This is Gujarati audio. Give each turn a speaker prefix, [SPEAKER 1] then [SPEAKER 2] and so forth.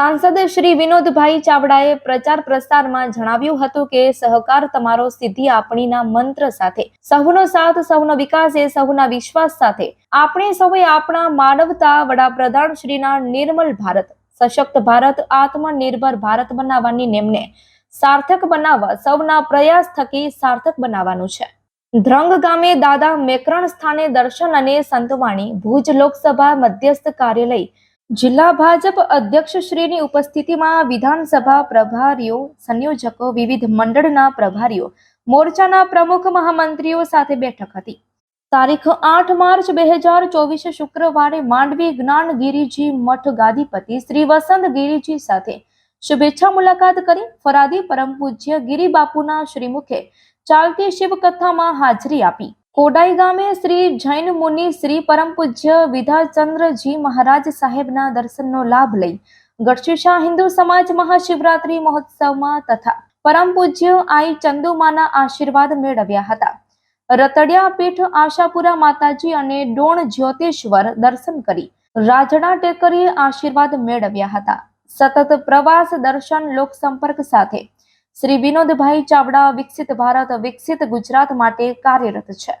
[SPEAKER 1] સાંસદ શ્રી વિનોદભાઈ ચાવડાએ પ્રચાર પ્રસારમાં જણાવ્યું હતું કે સહકાર તમારો સિદ્ધિ આપણીના મંત્ર સાથે. સૌનો સાથ સૌનો વિકાસ એ સૌના વિશ્વાસ સાથે. આપણે સૌએ આપણા માનવતા વડાપ્રધાન શ્રીના નિર્મલ ભારત, સશક્ત ભારત, આત્મનિર્ભર ભારત બનાવવાની નેમને સાર્થક બનાવવા, સૌના પ્રયાસ થકી સાર્થક બનાવવાનું છે. ધ્રંગ ગામે દાદા મેકરણ સ્થાને દર્શન અને સંતવાણી, ભુજ લોકસભા મધ્યસ્થ કાર્યાલય જિલ્લા ભાજપ અધ્યક્ષ શ્રીની ઉપસ્થિતિમાં વિધાનસભા પ્રભારીઓ, સંયોજકો, વિવિધ મંડળના પ્રભારીઓ, મોરચાના પ્રમુખ મહામંત્રીઓ સાથે બેઠક હતી. તારીખ આઠ માર્ચ બે હજાર ચોવીસ શુક્રવારે માંડવી જ્ઞાન ગિરિજી મઠ ગાદીપતિ શ્રી વસંત ગિરિજી સાથે શુભેચ્છા મુલાકાત કરી ફરાદી પરમ પૂજ્ય ગિરિબાપુના શ્રીમુખે ચાલતી શિવકથામાં હાજરી આપી. કોડાઈ ગામે શ્રી જૈન મુનિ શ્રી પરમ પૂજ્ય વિધાચંદ્રજી મહારાજ સાહેબના દર્શનનો લાભ લઈ ગઢશીશા હિન્દુ સમાજ મહાશિવરાત્રી મહોત્સવમાં તથા પરમ પૂજ્ય આઈ ચંદુમાના આશીર્વાદ મેળવ્યા હતા. રતડિયા પીઠ આશાપુરા માતાજી અને ડોણ જ્યોતિશ્વર દર્શન કરી રાજણા ટેકરી આશીર્વાદ મેળવ્યા હતા. સતત પ્રવાસ દર્શન લોકસંપર્ક સાથે શ્રી વિનોદભાઈ ચાવડા વિકસિત ભારત વિકસિત ગુજરાત માટે કાર્યરત છે.